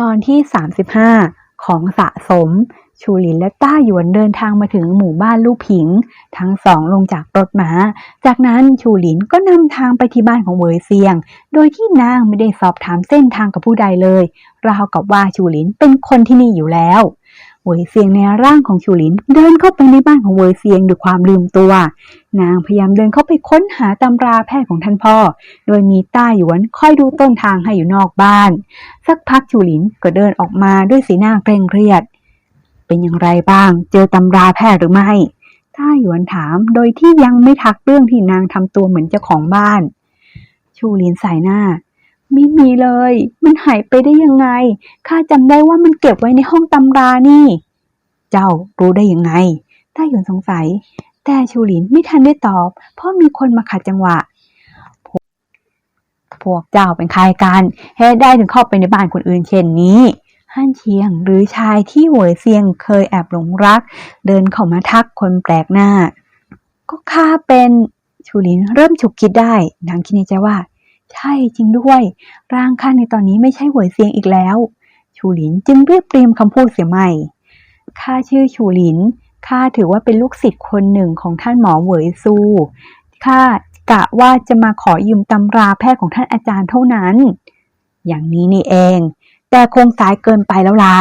ตอนที่ 35 ของสะสม ชูหลินและต้าหยวนเดินทางมาถึงหมู่บ้านลู่ผิง ทั้งสองลงจากรถม้า จากนั้นชูหลินก็นำทางไปที่บ้านของเหวยเซียง โดยที่นางไม่ได้สอบถามเส้นทางกับผู้ใดเลย ราวกับว่าชูหลินเป็นคนที่นี่อยู่แล้ว เวยเซียงในร่างของชูหลิน เดินเข้าไปในบ้านของเวยเซียงด้วยความลืมตัว นางพยายามเดินเข้าไปค้นหาตำราแพทย์ของท่านพ่อ โดยมีต้าหยวนคอยดูต้นทางให้อยู่นอกบ้าน สักพักชูหลินก็เดินออกมาด้วยสีหน้าเคร่งเครียด เป็นอย่างไรบ้าง เจอตำราแพทย์หรือไม่ต้าหยวนถามโดยที่ยังไม่ทักเรื่องที่นางทำตัวเหมือนเจ้าของบ้าน ชูหลินใส่หน้า ไม่มีเลย มันหายไปได้ยังไง ข้าจำได้ว่ามันเก็บไว้ในห้องตำรานี่ เจ้ารู้ได้ยังไงต้าหยวนสงสัย แต่ชูหลินไม่ทันได้ตอบ เพราะมีคนมาขัดจังหวะ พวกเจ้าเป็นใครกันเหตุได้ถึงเข้าไปในบ้านคนอื่นเช่นนี้ฮั่นเชียงหรือชายที่หวยเซียงเคยแอบหลงรัก เดินเข้ามาทักคนแปลกหน้า ก็ข้าเป็นชูหลินเริ่มฉุกคิดได้นางคิดในใจว่า ใช่จริงด้วย ร่างข้าในตอนนี้ไม่ใช่หวยเซียงอีกแล้ว ชูหลินจึงเรียบเรียมคำพูดเสียใหม่ข้าชื่อชูหลินข้าถือว่าเป็นลูกศิษย์คนหนึ่งของท่านหมอเหวยซูข้ากะว่าจะมาขอยืมตำราแพทย์ของท่านอาจารย์เท่านั้น อย่างนี้นี่เอง แต่คงสายเกินไปแล้วละ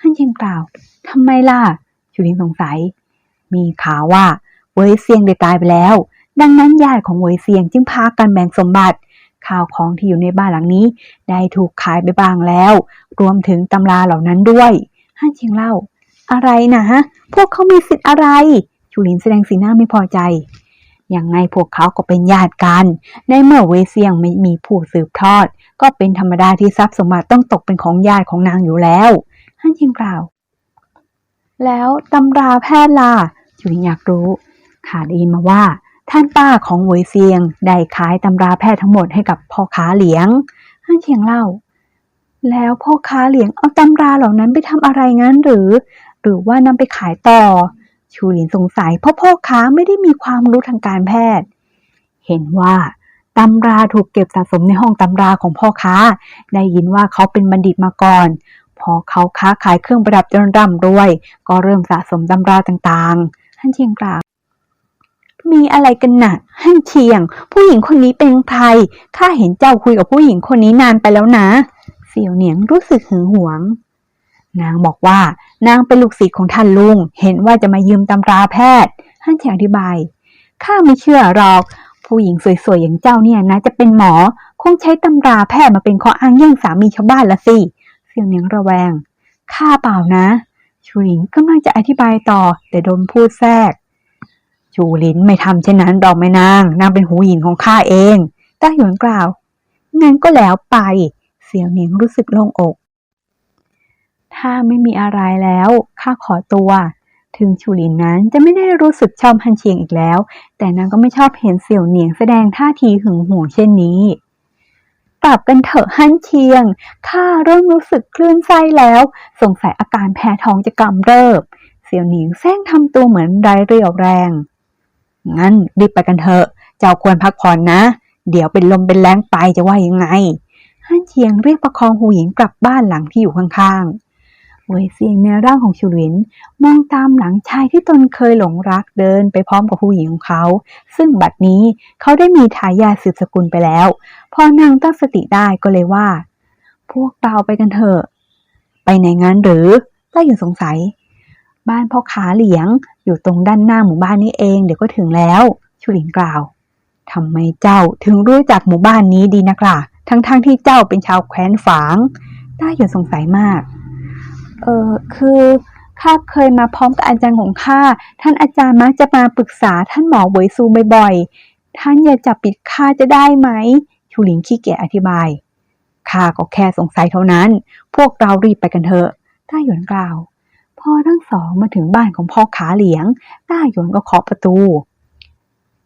ฮั่นเชียงกล่าวทำไมล่ะชูหลินสงสัย มีข่าวว่าเหวยเซียงได้ตายไปแล้ว ดังนั้นญาติของเหวยเซียงจึงพากันแบ่งสมบัติ ข่าวของที่อยู่ในบ้านหลังนี้ ได้ถูกขายไปบ้างแล้ว รวมถึงตำราเหล่านั้นด้วยฮั่นเชียงเล่า อะไรนะฮะ พวกเขามีสิทธิ์อะไรชูหลินแสดงสีหน้าไม่พอใจอย่างไงพวกเขาก็เป็นญาติกัน ในเมื่อเวเซียงไม่มีผู้สืบทอด ก็เป็นธรรมดาที่ทรัพย์สมบัติต้องตกเป็นของญาติของนางอยู่แล้วฮั่นเชียงกล่าว แล้วตำราแพทย์ล่ะชูหลินอยากรู้ข่าได้ยินมาว่า ท่านป้าของเวยเซียงได้ขายตำราแพทย์ทั้งหมดให้กับพ่อค้าเหลียงฮั่นเชียงเล่า แล้วพ่อค้าเหลียงเอาตำราเหล่านั้นไปทำอะไรงั้นหรือ หรือว่านำไปขายต่อ ชูหลินสงสัยเพราะพ่อค้าไม่ได้มีความรู้ทางการแพทย์ เห็นว่าตำราถูกเก็บสะสมในห้องตำราของพ่อค้า ได้ยินว่าเขาเป็นบัณฑิตมาก่อน พอเขาค้าขายเครื่องประดับจนร่ำรวย ก็เริ่มสะสมตำราต่างๆฮั่นเชียงกล่าว มีอะไรกันหนะ่ะฮั่นเชียง ผู้หญิงคนนี้เป็นใครข้าเห็นเจ้าคุยกับผู้หญิงคนนี้นานไปแล้วนะเสี่ยวเหนียงรู้สึกหึงหวง นางบอกว่านางเป็นลูกศิษย์ของท่านลุง เห็นว่าจะมายืมตำราแพทย์ฮั่นเฉียงอธิบายข้าไม่เชื่อหรอก ผู้หญิงสวยๆอย่างเจ้าเนี่ยนะจะเป็นหมอ คงใช้ตำราแพทย์มาเป็นข้ออ้างแย่งสามีชาวบ้านละสิเสี่ยวเหนียงระแวงข้าเปล่านะชูหลินกำลังจะอธิบายต่อแต่โดนพูดแทรก ชูหลินไม่ทำเช่นนั้นดอกแม่นาง นางเป็นหูหญิงของข้าเองต้าหยวนกล่าว งั้นก็แล้วไป เสี่ยวเหนียงรู้สึกโล่งอก ถ้าไม่มีอะไรแล้วข้าขอตัว ถึงชูหลินนั้นจะไม่ได้รู้สึกชอบฮันเชียงอีกแล้ว แต่นางก็ไม่ชอบเห็นเสี่ยวเหนียงแสดงท่าทีหึงหวงเช่นนี้กลับกันเถอะฮันเชียง ข้าเริ่มรู้สึกคลื่นไส้แล้ว สงสัยอาการแพ้ท้องจะกำเริบ เสี่ยวเหนียงแซงทำตัวเหมือนไร้เรี่ยวแรง งั้นรีบไปกันเถอะ เจ้าควรพักผ่อนนะ เดี๋ยวเป็นลมเป็นแรงไปจะว่ายังไงฮั่นเชียงเรียกประคองหูหญิงกลับบ้านหลังที่อยู่ข้างๆ เวยเซียงในร่างของชูหลินมองตามหลังชายที่ตนเคยหลงรักเดินไปพร้อมกับผู้หญิงของเขา ซึ่งบัดนี้เขาได้มีทายาทสืบสกุลไปแล้ว พอนางตั้งสติได้ก็เลยว่า พวกเราไปกันเถอะ ไปไหนงั้นหรือต้าอยู่สงสัย บ้านพ่อขาเหลียง อยู่ตรงด้านหน้าหมู่บ้านนี้เอง เดี๋ยวก็ถึงแล้วชูหลินกล่าวทำไมเจ้าถึงรู้จักหมู่บ้านนี้ดีนักล่ะ ทั้งๆทที่เจ้าเป็นชาวแคว้นฝางต้าหยวนสงสัยมาก เออคือข้าเคยมาพร้อมกับอาจารย์ของข้า ท่านอาจารย์มักจะมาปรึกษาท่านหมอเวยซูบ่อยๆ ท่านอย่าจับปิดข้าจะได้ไหม ชูหลินขี้เกียจอธิบาย ข้าก็แค่สงสัยเท่านั้น พวกเรารีบไปกันเถอะ ต้าหยวนกล่าว พอทั้งสองมาถึงบ้านของพ่อขาเหลียงต้าหยวนก็เคาะประตู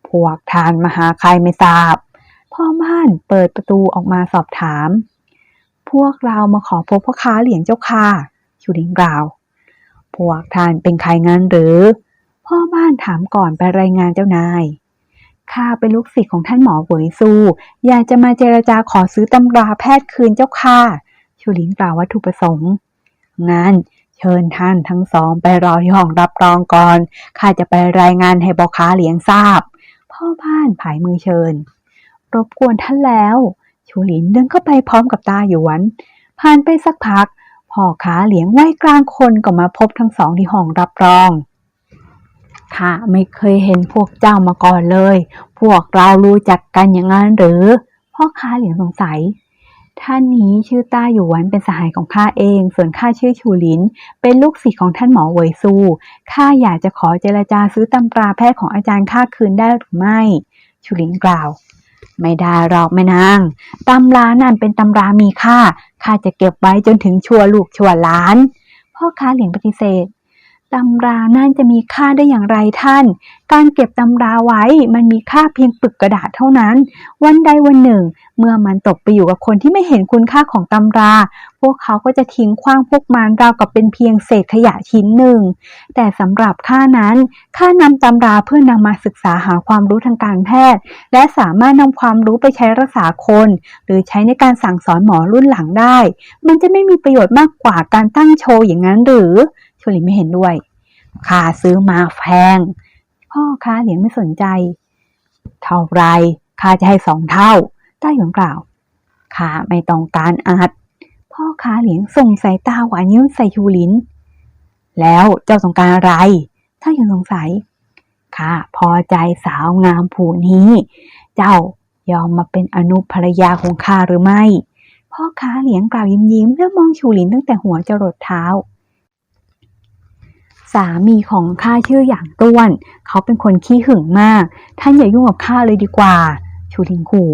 พวกทานมาหาใครไม่ทราบ พ่อบ้านเปิดประตูออกมาสอบถาม พวกเรามาขอพบพ่อค้าเหลียงเจ้าค่ะชูหลิงกล่าว พวกทานเป็นใครงั้นหรือ พ่อบ้านถามก่อนไปรายงานเจ้านายข้าเป็นลูกศิษย์ของท่านหมอเหวยซูอยากจะมาเจรจาขอซื้อตำราแพทย์คืนเจ้าค่ะชูหลินกล่าววัตถุประสงค์งาน เชิญท่านทั้งสองไปรอที่ห้องรับรองก่อน ข้าจะไปรายงานให้บอค้าเหลียงทราบ พ่อบ้านผายมือเชิญ รบกวนท่านแล้ว ชูหลินเดินเข้าไปพร้อมกับตาหยวน ผ่านไปสักพัก พ่อค้าเหลียงไหว้กลางคนก็มาพบทั้งสองที่ห้องรับรองข้าไม่เคยเห็นพวกเจ้ามาก่อนเลย พวกเรารู้จักกันอย่างนั้นหรือ พ่อค้าเหลียงสงสัย ท่านนี้ชื่อต้าหยวนเป็นสหายของข้าเอง ส่วนข้าชื่อชูหลิน เป็นลูกศิษย์ของท่านหมอเวยซู ข้าอยากจะขอเจรจาซื้อตำราแพทย์ของอาจารย์ข้าคืนได้หรือไม่ ชูหลินกล่าว ไม่ได้หรอกแม่นาง ตำรานั่นเป็นตำรามีค่า ข้าจะเก็บไว้จนถึงชัวลูกชัวหลาน พ่อค้าเหลียงปฏิเสธ ตำรานั่นจะมีค่าได้อย่างไรท่าน การเก็บตำราไว้มันมีค่าเพียงปึกกระดาษเท่านั้น วันใดวันหนึ่ง เมื่อมันตกไปอยู่กับคนที่ไม่เห็นคุณค่าของตำรา พวกเขาก็จะทิ้งขว้างพวกมันราวกับเป็นเพียงเศษขยะชิ้นหนึ่ง แต่สำหรับข้านั้นข้านำตำราเพื่อนำมาศึกษาหาความรู้ทางการแพทย์ และสามารถนำความรู้ไปใช้รักษาคน หรือใช้ในการสั่งสอนหมอรุ่นหลังได้ มันจะไม่มีประโยชน์มากกว่าการตั้งโชว์อย่างนั้นหรือ ชลินไม่เห็นด้วยข้าซื้อมาแพงพ่อค้าเหลียงไม่สนใจ เท่าไรข้าจะให้สองเท่าต้าหยวนกล่าวข้าไม่ต้องการอัดพ่อค้าเหลียงส่งสายตาหวานยิ้มใส่ชูหลิน แล้วเจ้าต้องการอะไรต้าหยวนสงสัยข้าพอใจสาวงามผู้นี้ เจ้ายอมมาเป็นอนุภรรยาของข้าหรือไม่ พ่อค้าเหลียงกล่าวยิ้มยิ้มๆแล้วมองชูหลินตั้งแต่หัวจรดเท้า สามีของข้าชื่อหยางต้วน เขาเป็นคนขี้หึงมาก ท่านอย่ายุ่งกับข้าเลยดีกว่า ชูลินขู่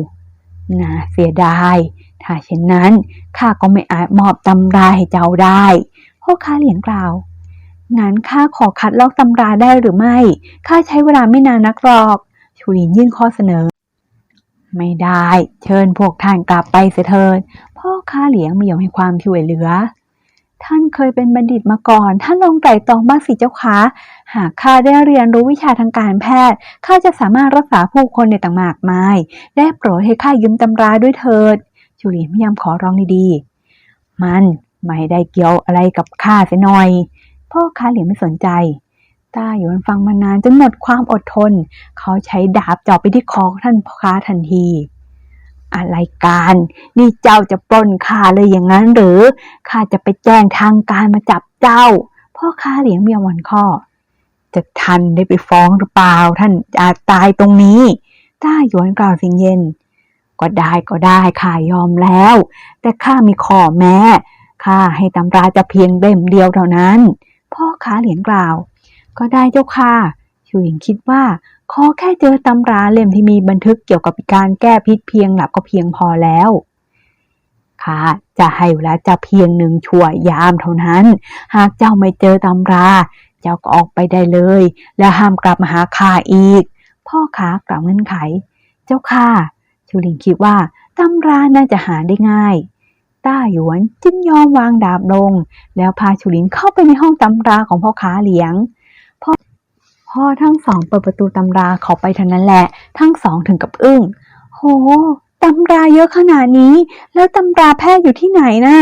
น่าเสียดาย ถ้าเช่นนั้นข้าก็ไม่อาจมอบตำราให้เจ้าได้พ่อค้าเหลียงกล่าว งั้นข้าขอคัดลอกตำราได้หรือไม่ ข้าใช้เวลาไม่นานนักหรอก ชูลินยื่นข้อเสนอ ไม่ได้ เชิญพวกท่านกลับไปเสียเถิด พ่อค้าเหลียงไม่ยอมให้ความช่วยเหลือ ท่านเคยเป็นบัณฑิตมาก่อน ท่านลองไตร่ตรองบ้างสิเจ้าคะ หากข้าได้เรียนรู้วิชาทางการแพทย์ ข้าจะสามารถรักษาผู้คนในต่างมากมาย ได้โปรดให้ข้ายืมตำราด้วยเถิดชูหลินพยายามขอร้องดีๆ มันไม่ได้เกี่ยวอะไรกับข้าเสียหน่อย พ่อค้าเหลียงไม่สนใจ ตาหยวนฟังมานานจนหมดความอดทน เขาใช้ดาบจ่อไปที่คอท่านพ่อค้าทันที อะไรกันนี่เจ้าจะปล้นข้าเลยอย่างนั้นหรือข้าจะไปแจ้งทางการมาจับเจ้าพ่อค้าเหลียงเมียวันข้อ จะทันได้ไปฟ้องหรือเปล่าท่านอาจตายตรงนี้ต้าหยวนกล่าวสียงเย็น ก็ได้ก็ได้ข้ายอมแล้ว แต่ข้ามีข้อแม้ข้าให้ตำราจะเพียงเล่มเดียวเท่านั้น พ่อค้าเหลียงกล่าว ก็ได้เจ้าค่ะชูหญิงคิดว่า ขอแค่เจอตำราเล่มที่มีบันทึกเกี่ยวกับการแก้พิษเพียงหลับก็เพียงพอแล้วข้าจะให้เวลาจะเพียงหนึ่งชั่วยามเท่านั้น หากเจ้าไม่เจอตำรา เจ้าก็ออกไปได้เลย แล้วห้ามกลับมาหาข้าอีก พ่อค้ากล่าวเงื่อนไข เจ้าค่ะชูลิงคิดว่าตำราน่าจะหาได้ง่าย ต้าหยวนจึงยอมวางดาบลง แล้วพาชูลินเข้าไปในห้องตำราของพ่อค้าเหลียง พ่อทั้งสองเปิดประตูตำราเขาไปท่านั้นแหละ ทั้งสองถึงกับอึ้ง โห ตำราเยอะขนาดนี้ แล้วตำราแพทย์อยู่ที่ไหนน่ะ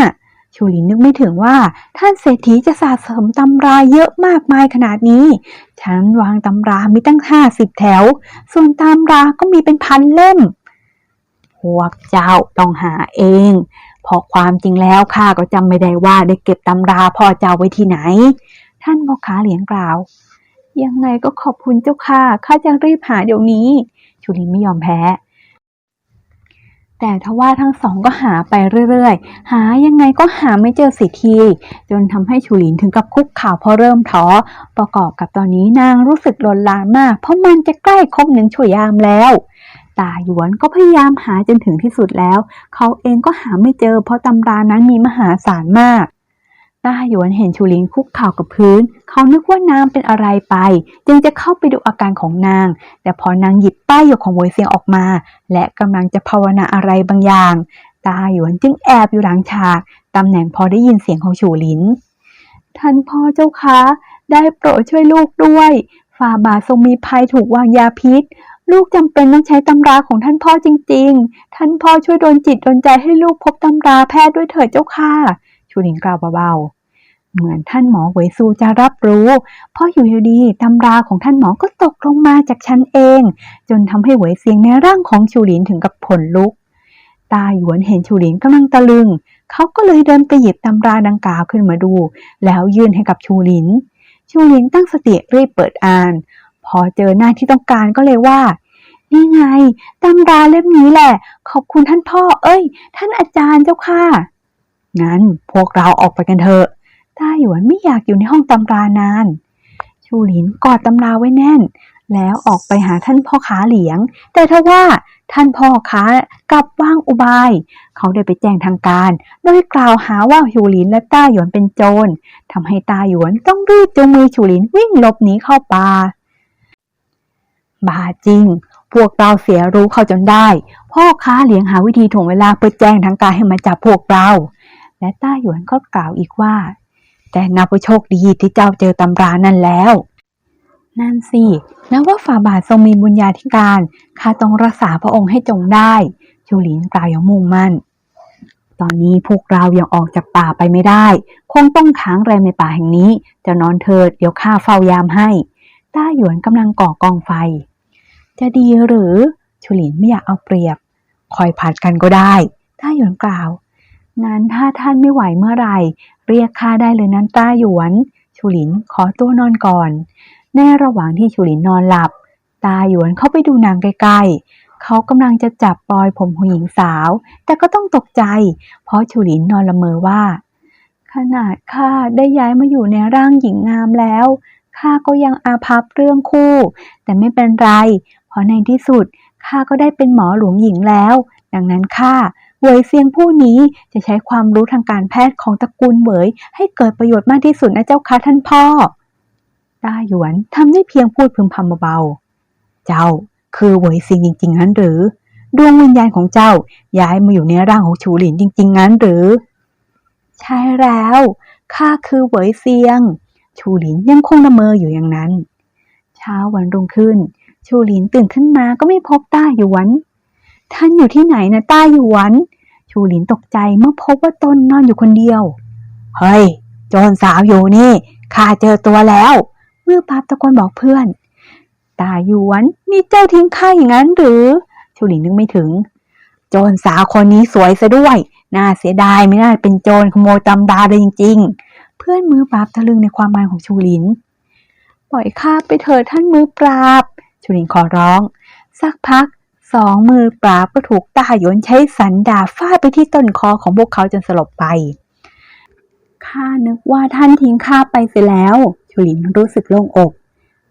ชูลินนึกไม่ถึงว่า ท่านเศรษฐีจะสะสมตำราเยอะมากมายขนาดนี้ ฉันวางตำรามีตั้งห้าสิบแถว ส่วนตำราก็มีเป็นพันเล่ม พวกเจ้าต้องหาเองเพราะความจริงแล้วข้าก็จำไม่ได้ว่าได้เก็บตำราพ่อเจ้าไว้ที่ไหน ท่านพ่อค้าเหลียงกล่าว ยังไงก็ขอบคุณเจ้าค่ะ ข้าจะรีบหาเดี๋ยวนี้ ชูลินไม่ยอมแพ้ แต่ทว่าทั้งสองก็หาไปเรื่อยๆ หายังไงก็หาไม่เจอสิที จนทำให้ชูลินถึงกับคุกข่าวพราะเริ่มท้อ ประกอบกับตอนนี้นางรู้สึกลนลานมาก เพราะมันจะใกล้ครบหนึ่งชั่วยามแล้วตาหยวนก็พยายามหาจนถึงที่สุดแล้ว เขาเองก็หาไม่เจอเพราะตำรานั้นมีมหาศาลมาก ตาหยวนเห็นชูหลินคุกเข่ากับพื้น เขานึกว่านางเป็นอะไรไป จึงจะเข้าไปดูอาการของนาง แต่พอนางหยิบป้ายหยกของโวยเซียงออกมา และกำลังจะภาวนาอะไรบางอย่าง ตาหยวนจึงแอบอยู่หลังฉากตำแหน่งพอได้ยินเสียงของชูหลิน ท่านพ่อเจ้าคะ ได้โปรดช่วยลูกด้วยฝ่าบาททรงมีภัยถูกวางยาพิษ ลูกจำเป็นต้องใช้ตำราของท่านพ่อจริง ๆ ท่านพ่อช่วยโดนจิตโดนใจให้ลูกพบตำราแพทย์ด้วยเถิดเจ้าค่ะ ชูหลินกล่าวเบาๆ เหมือนท่านหมอเหวยซูจะรับรู้ เพราะอยู่ดีๆตำราของท่านหมอก็ตกลงมาจากชั้นเอง จนทำให้หวยเซียงในร่างของชูหลินถึงกับผลลุก ตาหยวนเห็นชูหลินกำลังตะลึง เขาก็เลยเดินไปหยิบตำราดังกล่าวขึ้นมาดู แล้วยื่นให้กับชูหลิน ชูหลินตั้งสติรีบเปิดอ่าน พอเจอหน้าที่ต้องการก็เลยว่านี่ไงตำราเล่มนี้แหละ ขอบคุณท่านพ่อ เอ้ย ท่านอาจารย์เจ้าค่ะ งั้นพวกเราออกไปกันเถอะต้าหยวนไม่อยากอยู่ในห้องตำรานาน ชูหลินกอดตำราไว้แน่น แล้วออกไปหาท่านพ่อค้าเหลียง แต่ทว่าท่านพ่อค้ากลับว่างอุบาย เขาได้ไปแจ้งทางการ โดยกล่าวหาว่าชูหลินและต้าหยวนเป็นโจรทำให้ต้าหยวนต้องรีบจูงมือชูหลินวิ่งหลบหนีเข้าป่าบาจริง พวกเราเสียรู้เขาจนได้ พ่อค้าเหลียงหาวิธีถ่วงเวลาเพื่อแจ้งทางการให้มาจับพวกเรา และต้าหยวนก็กล่าวอีกว่า แต่นับว่าโชคดีที่เจ้าเจอตำรานั่นแล้ว นั่นสินับว่าฝ่าบาททรงมีบุญญาธิการข้าต้องรักษาพระองค์ให้จงได้ชูหลินกล่าวอย่างมุ่งมั่น ตอนนี้พวกเรายังออกจากป่าไปไม่ได้ คงต้องค้างแรมในป่าแห่งนี้ จะนอนเถิดเดี๋ยวข้าเฝ้ายามให้ ต้าหยวนกำลังก่อกองไฟ จะดีหรือชูหลินไม่อยากเอาเปรียบ คอยผัดกันก็ได้ ต้าหยวนกล่าว งั้นถ้าท่านไม่ไหวเมื่อไหร่ เรียกข้าได้เลยนั้นต้าหยวน ชูหลินขอตัวนอนก่อนในระหว่างที่ชูหลินนอนหลับ ตาหยวนเข้าไปดูนางใกล้ๆ เขากำลังจะจับปลอยผมผู้หญิงสาว แต่ก็ต้องตกใจ เพราะชูหลินนอนละเมอว่า ขนาดข้าได้ย้ายมาอยู่ในร่างหญิงงามแล้วข้าก็ยังอาภัพเรื่องคู่ แต่ไม่เป็นไร เพราะในที่สุดข้าก็ได้เป็นหมอหลวงหญิงแล้ว ดังนั้นข้า เหวยเซียงผู้นี้จะใช้ความรู้ทางการแพทย์ของตระกูลเหวยให้เกิดประโยชน์มากที่สุดนะเจ้าค่ะท่านพ่อต้าหยวนทำได้เพียงพูดพึมพำเบาๆ เจ้าคือเหวยเซียงจริงๆงั้นหรือ ดวงวิญญาณของเจ้าย้ายมาอยู่ในร่างของฉูหลินจริง ๆ งั้นหรือ ใช่แล้วข้าคือเหวยเซียง ชูหลินยังคงละเมออยู่อย่างนั้น เช้าวันรุ่งขึ้น ชูหลินตื่นขึ้นมาก็ไม่พบต้าหยวน ท่านอยู่ที่ไหนนะต้าหยวน ชูหลินตกใจเมื่อพบว่าตนนอนอยู่คนเดียว เฮ้ย โจรสาวอยู่นี่ ข้าเจอตัวแล้วเมื่อปั๊บตะโกนบอกเพื่อน ตาหยวน นี่เจ้าทิ้งข้าอย่างนั้นหรือ ชูหลินนึกไม่ถึง โจรสาวคนนี้สวยซะด้วย น่าเสียดายไม่น่าเป็นโจรขโมยตำดาเลยจริง ๆ เพื่อนมือปราบตะลึงในความหมายของชูหลิน ปล่อยข้าไปเถิดท่านมือปราบ ชูหลินขอร้อง สักพัก สองมือปราบก็ถูกตาหยวนใช้สันดาบฟาดไปที่ต้นคอของพวกเขาจนสลบไป ข้านึกว่าท่านทิ้งข้าไปเสียแล้วชูหลินรู้สึกโล่งอก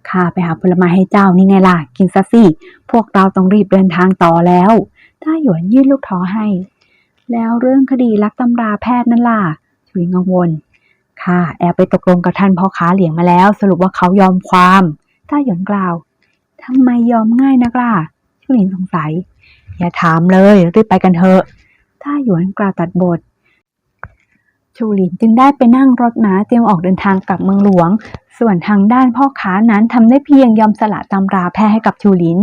ข้าไปหาผลไม้ให้เจ้านี่ไงล่ะ กินซะสิ พวกเราต้องรีบเดินทางต่อแล้วต้าหยวนยื่นลูกท้อให้ แล้วเรื่องคดีลักตำราแพทย์นั่นล่ะชูหลินกังวลค่ะแอบไปตกลงกับท่านพ่อค้าเหลียงมาแล้ว สรุปว่าเขายอมความ ต้าหยวนกล่าวทำไมยอมง่ายนักล่ะ ชูหลินสงสัย อย่าถามเลยรีบไปกันเถอะต้าหยวนกล่าวตัดบท ชูหลินจึงได้ไปนั่งรถม้าเตรียมออกเดินทางกลับเมืองหลวง ส่วนทางด้านพ่อค้านั้นทำได้เพียงยอมสละตำราแพทย์ให้กับชูหลิน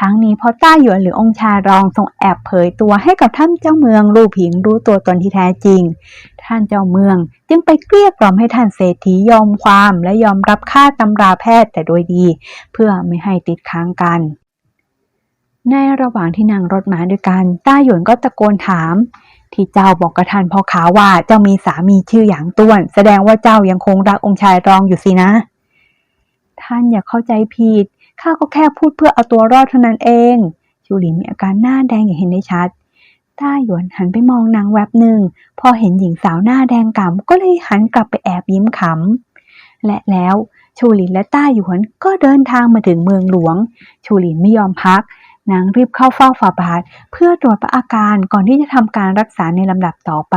ทั้งนี้เพราะต้าหยวนหรือองค์ชารองทรงแอบเผยตัวให้กับท่านเจ้าเมืองรู้ผิงรู้ตัวตนที่แท้จริง ท่านเจ้าเมืองจึงไปเกลี้ยกล่อมให้ท่านเศรษฐียอมความและยอมรับค่าตำราแพทย์แต่โดยดี เพื่อไม่ให้ติดค้างกัน ในระหว่างที่นั่งรถม้าด้วยกันต้าหยวนก็ตะโกนถาม ที่เจ้าบอกกับท่านพ่อค้าว่าเจ้ามีสามีชื่อหยางต้วน แสดงว่าเจ้ายังคงรักองค์ชายรองอยู่สินะ ท่านอย่าเข้าใจผิดข้าก็แค่พูดเพื่อเอาตัวรอดเท่านั้นเองชูหลินมีอาการหน้าแดงอย่างเห็นได้ชัดต้าหยวนหันไปมองนางแวบหนึ่ง พอเห็นหญิงสาวหน้าแดงก่ำก็เลยหันกลับไปแอบยิ้มขำ และแล้วชูหลินและต้าหยวนก็เดินทางมาถึงเมืองหลวง ชูหลินไม่ยอมพัก นางรีบเข้าเฝ้าฝ่าบาทเพื่อตรวจพระอาการก่อนที่จะทำการรักษาในลำดับต่อไป